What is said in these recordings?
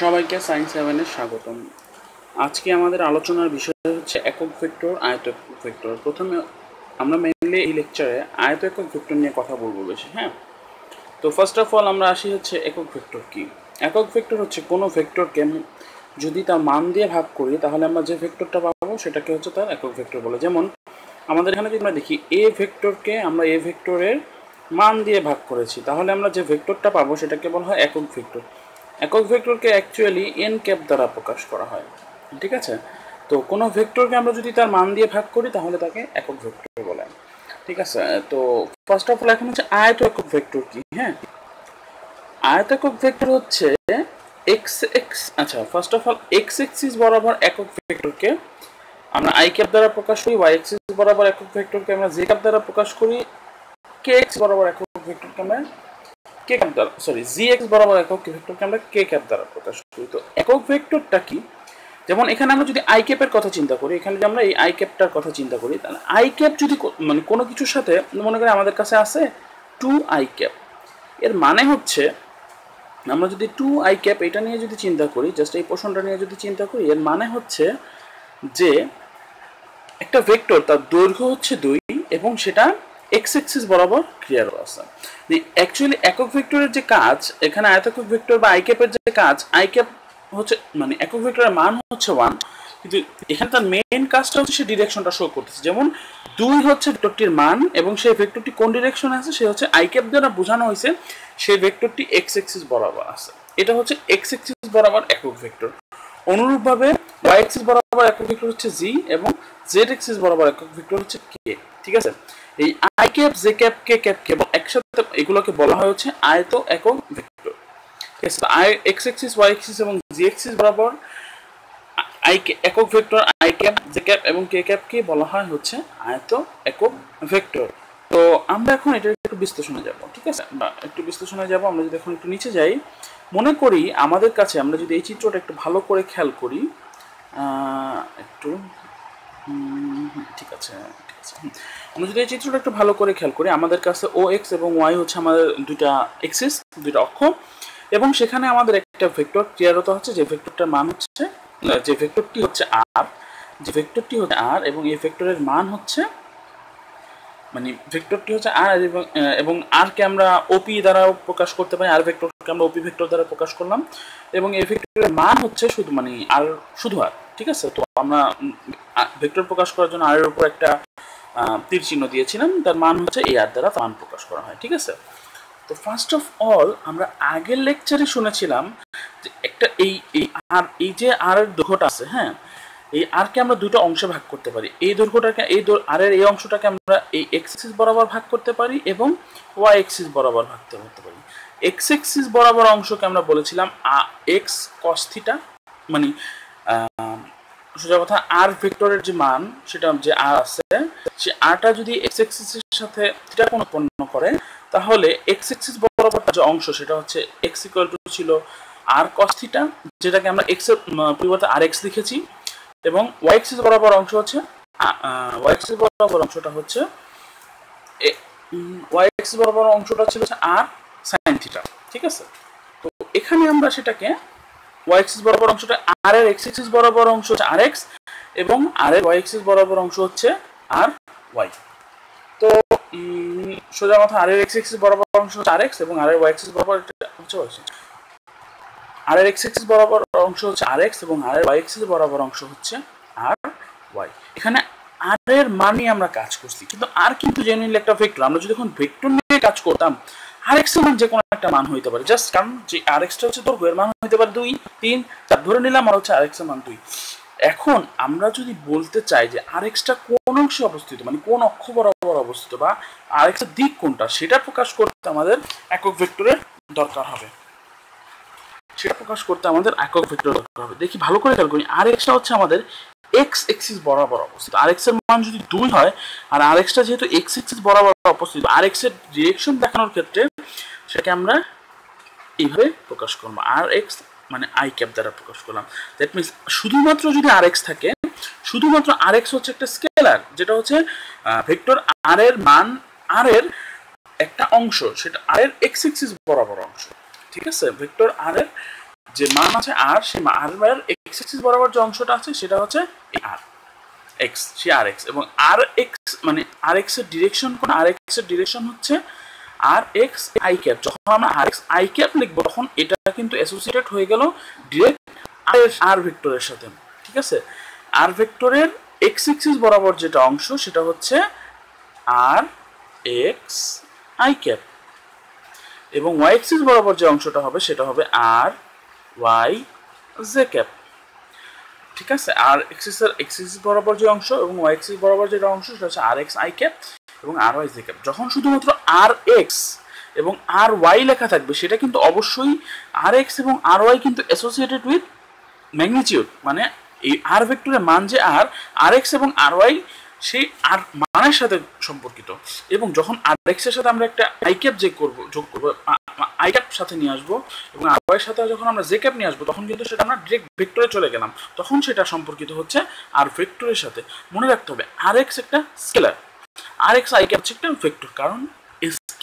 সবাইকে সায়েন্স সেভেনের স্বাগতম। আজকে আমাদের আলোচনার বিষয় হচ্ছে একক ভেক্টর আয়ত ভেক্টর। প্রথমে আমরা মেনলি এই লেকচারে আয়ত একক ভেক্টর নিয়ে কথা বলব বেশি হ্যাঁ? তো ফার্স্ট অফ অল আমরা আসি হচ্ছে একক ভেক্টর কি। একক ভেক্টর হচ্ছে কোনো ভেক্টরকে যদি তার মান দিয়ে ভাগ করি, তাহলে আমরা যে ভেক্টরটা পাবো সেটাকে হচ্ছে তার একক ভেক্টর বলে। যেমন আমাদের এখানে যদি আমরা দেখি এ ভেক্টরকে আমরা এ ভেক্টরের মান দিয়ে ভাগ করেছি, তাহলে আমরা যে ভেক্টরটা পাবো সেটাকে বলা হয় একক ভেক্টর। একক ভেক্টরকে অ্যাকচুয়ালি এন ক্যাপ দ্বারা প্রকাশ করা হয়। ঠিক আছে? তো কোনো ভেক্টরকে আমরা যদি তার মান দিয়ে ভাগ করি, তাহলে তাকে একক ভেক্টর বলে ঠিক আছে? তো ফার্স্ট অফ অল এখন হচ্ছে আয়ত একক ভেক্টর কি? হ্যাঁ? আয়ত একক ভেক্টর হচ্ছে এক্স এক্স আচ্ছা first of all x axis বরাবর একক ভেক্টরকে আমরা আই ক্যাপ দ্বারা প্রকাশ করি ওয়াই এক্সিস বরাবর একক ভেক্টরকে আমরা জে ক্যাপ দ্বারা প্রকাশ করি কে এক্স বরাবর একক ভেক্টরকে আমরা কে ক্যাপ দ্বারা সরি জি এক্স বরাবর একক ভেক্টরকে আমরা কে ক্যাপ দ্বারা প্রকাশ করি। তো একক ভেক্টরটা কি? যেমন এখানে আমরা যদি আই ক্যাপের কথা চিন্তা করি, এখানে যদি আমরা এই আই ক্যাপটার কথা চিন্তা করি, তাহলে আই ক্যাপ যদি মানে কোনো কিছুর সাথে মনে করি আমাদের কাছে আছে টু আই ক্যাপ এর মানে হচ্ছে আমরা যদি টু আই ক্যাপ এটা নিয়ে যদি চিন্তা করি জাস্ট এই পোর্শনটা নিয়ে যদি চিন্তা করি, এর মানে হচ্ছে যে একটা ভেক্টর তার দৈর্ঘ্য হচ্ছে দুই এবং সেটা এক্স এক্সিস বরাবর ক্লিয়ার আছে অ্যাকচুয়ালি একক ভেক্টরের যে কাজ, এখানে আয়তাকক ভেক্টর বা আইক্যাপের যে কাজ আইক্যাপ হচ্ছে মানে একক ভেক্টরের মান হচ্ছে ওয়ান কিন্তু এখানে তার মেইন কাজটা হচ্ছে সে ডিরেকশনটা শো করতেছে। যেমন দুই হচ্ছে ভেক্টরটির মান এবং সেই ভেক্টরটি কোন ডিরেকশনে আছে, সে হচ্ছে আইক্যাপ দ্বারা বোঝানো হয়েছে সেই ভেক্টরটি এক্স এক্সিস বরাবর আছে। এটা হচ্ছে এক্স এক্সিস বরাবর একক ভেক্টর অনুরূপভাবে ওয়াই এক্সিস বরাবর একক ভেক্টর হচ্ছে জি এবং জেড এক্সিস বরাবর একক ভেক্টর হচ্ছে কে ঠিক আছে? এই i cap j cap k cap কে একসাথে এগুলোকে বলা হয় হচ্ছে আয়ত একক ভেক্টর। ঠিক আছে i x axis y axis এবং জি এক্সিস বরাবর আই একক vector i cap j cap এবং কে ক্যাপকে বলা হয় হচ্ছে আয়ত একক ভেক্টর। তো আমরা এখন এটা একটু বিশ্লেষণে যাব, ঠিক আছে? বা একটু বিশ্লেষণে যাব, আমরা যদি এখন একটু নিচে যাই, মনে করি আমাদের কাছে আমরা যদি এই চিত্রটা একটু ভালো করে খেয়াল করি একটু ঠিক আছে আছে আমরা যদি এই চিত্রটা একটু ভালো করে খেয়াল করি, আমাদের কাছে ও এক্স এবং ওয়াই হচ্ছে আমাদের দুইটা এক্সিস দুইটা অক্ষ, এবং সেখানে আমাদের একটা ভেক্টর ক্লিয়ারতা হচ্ছে, যে ভেক্টরটার মান হচ্ছে, যে ভেক্টরটি হচ্ছে আর যে ভেক্টরটি হচ্ছে আর এবং এই ভেক্টরের মান হচ্ছে মানে ভেক্টরটি হচ্ছে আর এবং এবং আরকে আমরা ওপি দ্বারা প্রকাশ করতে পারি আর ভেক্টরকে আমরা ওপি ভেক্টর দ্বারা প্রকাশ করলাম, এবং এই ভেক্টরের মান হচ্ছে শুধু মানে আর শুধু আর ঠিক আছে? তো আমরা ভেক্টর প্রকাশ করার জন্য আর এর উপর একটা তীর চিহ্ন দিয়েছিলাম, তার মান হচ্ছে এই আর দ্বারা মান প্রকাশ করা হয়, ঠিক আছে? তো ফার্স্ট অফ অল আমরা আগের লেকচারে শুনেছিলাম যে একটা এই এই আর, এই যে আর এর দৈর্ঘ্যটা আছে হ্যাঁ? এই আরকে আমরা দুটো অংশে ভাগ করতে পারি। এই দৈর্ঘ্যটাকে, এই আর এর এই অংশটাকে আমরা এই এক্স এক্সিস বরাবর ভাগ করতে পারি এবং ওয়াই এক্সিস বরাবর ভাগ করতে পারি। এক্স এক্সিস বরাবর অংশকে আমরা বলেছিলাম এক্স কস্থিটা মানে সোজা কথা আর ভেক্টরের যে মান, সেটা যে আর আছে, সে আরটা যদি এক্স এক্সিসের সাথে থিটা কোণ উৎপন্ন করে, তাহলে এক্স এক্সিস বরাবর যে অংশ, সেটা হচ্ছে এক্স ইকুয়াল টু ছিল আর কস থিটা যেটাকে আমরা এক্সের পরিবর্তে আর এক্স লিখেছি, এবং ওয়াই এক্সিস বরাবর অংশ হচ্ছে ওয়াই এক্সিস বরাবর অংশটা হচ্ছে ওয়াই এক্সিস বরাবর অংশটা ছিল আর সাইন থিটা ঠিক আছে? তো এখানে আমরা সেটাকে ওয়াই এক্সিস বরাবর অংশটা আর এর এক্স এক্সিস বরাবর অংশ হচ্ছে আর এক্স এবং আর এর ওয়াই এক্সিস বরাবর অংশ হচ্ছে আর ওয়াই তো সোজা কথা আর এর এক্স এক্সিস বরাবর অংশ হচ্ছে আর এক্স এবং আর এর ওয়াই এক্সিস বরাবর হচ্ছে ওয়াই আর এর এক্স এক্সিস বরাবর অংশ হচ্ছে আর এক্স এবং আর এর ওয়াই এক্সিস বরাবর অংশ হচ্ছে আর ওয়াই এখানে আর এর মান আমরা কাজ করছি, কিন্তু আর কিন্তু জেনুইনলি একটা ভেক্টর আমরা যদি এখন ভেক্টর নিয়ে কাজ করতাম আর এক্স মান যে কোনো একটা মান হইতে পারে। জাস্ট কারণ যে আর এক্সটা হচ্ছে দৈর্ঘ্য এর মান হইতে পারে দুই, তিন, চার ধরে নিলাম আর হচ্ছে আর এক্স মান দুই। এখন আমরা যদি বলতে চাই যে আর এক্সটা কোন অংশে অবস্থিত মানে কোন অক্ষ বরাবর অবস্থিত বা আর এক্সের দিক কোনটা, সেটা প্রকাশ করতে আমাদের একক ভেক্টরের দরকার হবে। সেটা প্রকাশ করতে আমাদের একক ভেক্টর দরকার হবে। দেখি ভালো করে খেয়াল করি। আর এক্সটা হচ্ছে আমাদের এক্স এক্সিস বরাবর অবস্থিত। আর এক্সের মান যদি দুই হয়, আর আর এক্সটা যেহেতু এক্স এক্সিস বরাবর অবস্থিত আর এক্সের ডিরেকশন দেখানোর ক্ষেত্রে সেটাকে আমরা এইভাবে প্রকাশ করব। আর এক্স মানে আই ক্যাপ দ্বারা প্রকাশ করলাম। দ্যাট মিনস শুধুমাত্র যদি আর এক্স থাকে, শুধুমাত্র আর এক্স হচ্ছে একটা স্কেলার যেটা হচ্ছে ভেক্টর আর এর মান আর এর একটা অংশ, সেটা আর এর এক্স এক্সিস বরাবর অংশ। ঠিক আছে? ভেক্টর আর এর যে মান আছে আর সে আর এর এক্স এক্সিস বরাবর যে অংশটা আছে, সেটা হচ্ছে আর এক্স সে আর এক্স এবং আর এক্স মানে আর এক্সের ডিরেকশন কোন? আর এক্সের ডিরেকশন হচ্ছে আর এক্স আই ক্যাপ যখন আমরা আর এক্স আই ক্যাপ লিখব, তখন এটা কিন্তু অ্যাসোসিয়েটেড হয়ে গেল ডিরেক্ট আর ভেক্টরের সাথে। ঠিক আছে? আর ভেক্টরের এক্স এক্সিস বরাবর যেটা অংশ, সেটা হচ্ছে আর এক্স আই ক্যাপ এবং ওয়াই এক্সিস বরাবর যে অংশটা হবে সেটা হবে আর ওয়াই জে ক্যাপ ঠিক আছে? আর এক্সিসের এক্সিস বরাবর যে অংশ এবং ওয়াই এক্সিস বরাবর যেটা অংশ সেটা হচ্ছে আর এক্স আই ক্যাপ এবং আর ওয়াই জে ক্যাপ যখন শুধুমাত্র আর এক্স এবং আর ওয়াই লেখা থাকবে, সেটা কিন্তু অবশ্যই আর এক্স এবং আর ওয়াই কিন্তু অ্যাসোসিয়েটেড উইথ ম্যাগনিটিউড মানে এই আর ভেক্টরের মান যে আর আর এক্স এবং আর ওয়াই সেই আর মানের সাথে সম্পর্কিত। এবং যখন আর এক্সের সাথে আমরা একটা আই ক্যাপ যে করব, যোগ করব আই ক্যাপ সাথে নিয়ে আসব এবং আর সাথে যখন আমরা জে ক্যাপ নিয়ে আসব, তখন কিন্তু সেটা আমরা ডিরেক্ট ভেক্টরে চলে গেলাম। তখন সেটা সম্পর্কিত হচ্ছে আর ভেক্টরের সাথে। মনে রাখতে হবে আর এক্স একটা scalar r x i cap হচ্ছে একটা ভেক্টর কারণ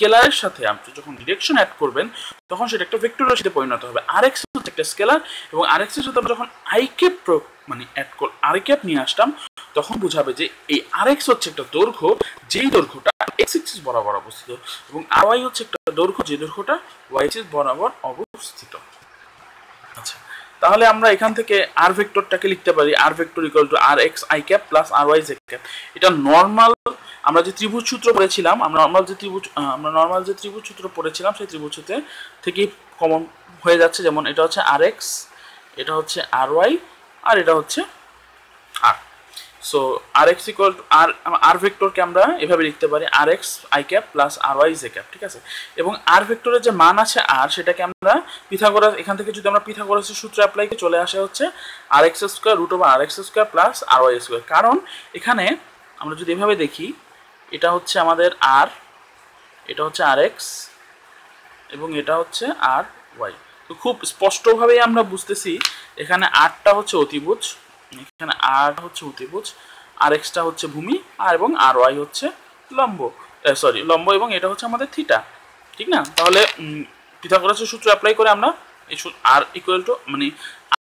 স্কেলারের সাথে আপনি যখন ডিরেকশন অ্যাড করবেন, তখন সেটা একটা ভেক্টরের সাথে পরিণত হবে। আর এক্স হচ্ছে একটা স্কেলার এবং আর এক্সের সাথে আমরা যখন আই ক্যাপ মানে অ্যাড কর আর ক্যাপ নিয়ে আসতাম, তখন বোঝাবে যে এই আর এক্স হচ্ছে একটা দৈর্ঘ্য, যেই দৈর্ঘ্যটা এক্স এক্সিস বরাবর অবস্থিত এবং আর ওয়াই হচ্ছে একটা দৈর্ঘ্য, যে দৈর্ঘ্যটা ওয়াই এক্সিস বরাবর অবস্থিত। আচ্ছা। তাহলে আমরা এখান থেকে আর ভেক্টরটাকে লিখতে পারি r vector equal to r x i cap plus r y j cap এটা নর্মাল আমরা যে ত্রিভুজ সূত্র পড়েছিলাম, আমরা নর্মাল যে ত্রিভুজ আমরা নর্মাল যে ত্রিভুজ সূত্র পড়েছিলাম, সেই ত্রিভুজ সূত্রে থেকেই কমন হয়ে যাচ্ছে। যেমন এটা হচ্ছে আর এক্স এটা হচ্ছে আর ওয়াই আর এটা হচ্ছে r so r x equal to r r ভেক্টরকে আমরা এভাবে লিখতে পারি r x i cap plus r y j cap ঠিক আছে? এবং আর ভেক্টরের যে মান আছে আর সেটাকে আমরা পিথাগোরাস এখান থেকে যদি আমরা পিথাগোরাসের সূত্র অ্যাপ্লাই করে, চলে আসে হচ্ছে r x square root over r x square plus r y square কারণ এখানে আমরা যদি এভাবে দেখি, এটা হচ্ছে আমাদের আর এটা হচ্ছে আর এক্স এবং এটা হচ্ছে আর ওয়াই তো খুব স্পষ্টভাবেই আমরা বুঝতেছি, এখানে আরটা হচ্ছে অতিভুজ এখানে আর হচ্ছে অতিভুজ, আর এক্সটা হচ্ছে ভূমি, আর এবং আর ওয়াই হচ্ছে লম্ব সরি লম্ব এবং এটা হচ্ছে আমাদের থিটা ঠিক না? তাহলে পিথাগোরাসের সূত্র অ্যাপ্লাই করে আমরা এই আর ইকুয়াল টু মানে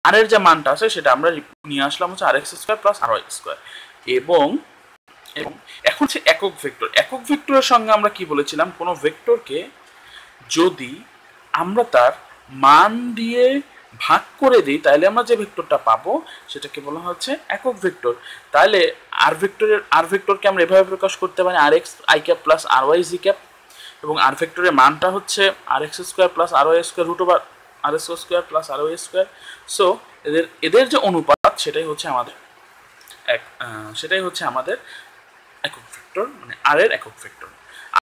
আর এর যে মানটা আছে সেটা আমরা নিয়ে আসলাম হচ্ছে r x square plus r y square এবং এবং এখন হচ্ছে একক ভেক্টর একক ভেক্টরের সঙ্গে আমরা কি বলেছিলাম? কোনো ভেক্টরকে যদি আমরা তার মান দিয়ে ভাগ করে দিই তাহলে আমরা যে ভেক্টরটা পাবো সেটাকে বলা হচ্ছে একক ভেক্টর। তাহলে আর ভেক্টরের আর ভেক্টরকে আমরা এভাবে প্রকাশ করতে পারি r x i cap plus r y z cap এবং আর ভেক্টরের মানটা হচ্ছে r x square plus r y square root over r s square plus r y square so এদের এদের যে অনুপাত, সেটাই হচ্ছে আমাদের এক সেটাই হচ্ছে আমাদের একক ভেক্টর মানে আর এর একক ভেক্টর।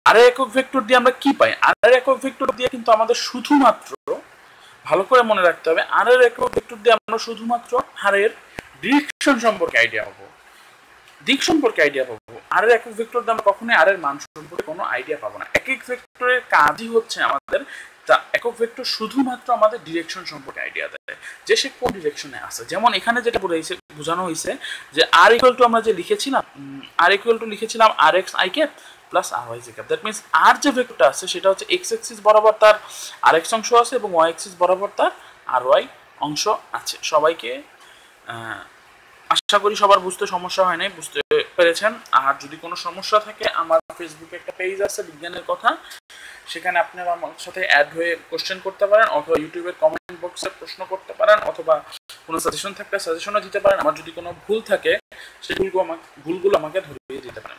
আর একক ভেক্টর দিয়ে আমরা কি পাই? আর একক ভেক্টর দিয়ে কিন্তু আমাদের শুধুমাত্র ভালো করে মনে রাখতে হবে। আর এর একক ভেক্টর দিয়ে আমরা শুধুমাত্র হারের ডিরেকশন সম্পর্কে আইডিয়া পাবো। দিক সম্পর্কে আইডিয়া পাবো। আর একক ভেক্টর দিয়ে আমরা কখনোই আর এর মান সম্পর্কে কোনো আইডিয়া পাবো না। এক এক ভেক্টরের কাজই হচ্ছে আমাদের তা একক ভেক্টর শুধুমাত্র আমাদের ডিরেকশন সম্পর্কে আইডিয়া দেয়। যে সে কোন ডিরেকশনে আছে। যেমন এখানে যেটা বলেছে বোঝানো হয়েছে যে আর ইকুয়াল টু আমরা যে লিখেছিলাম আর ইকুয়াল টু লিখেছিলাম r x i cap plus r y cap that means r যে ভেক্টরটা আছে, সেটা হচ্ছে এক্স এক্সিস বরাবর তার আর অংশ আছে এবং ওয়াই এক্সিস বরাবর তার আর ওয়াই অংশ আছে। সবাইকে আশা করি সবার বুঝতে সমস্যা হয় নাই বুঝতে পেরেছেন। আর যদি কোনো সমস্যা থাকে, আমার ফেসবুকে একটা পেজ আছে, বিজ্ঞানের কথা। সেখানে আপনি আমার সাথে অ্যাড হয়ে কোশ্চেন করতে পারেন অথবা ইউটিউবের কমেন্ট বক্সে প্রশ্ন করতে পারেন অথবা কোনো সাজেশন থাকলে সাজেশনও দিতে পারেন। আমার যদি কোনো ভুল থাকে, সেই ভুলগুলো আমাকে ভুলগুলো আমাকে ধরিয়ে দিতে পারেন।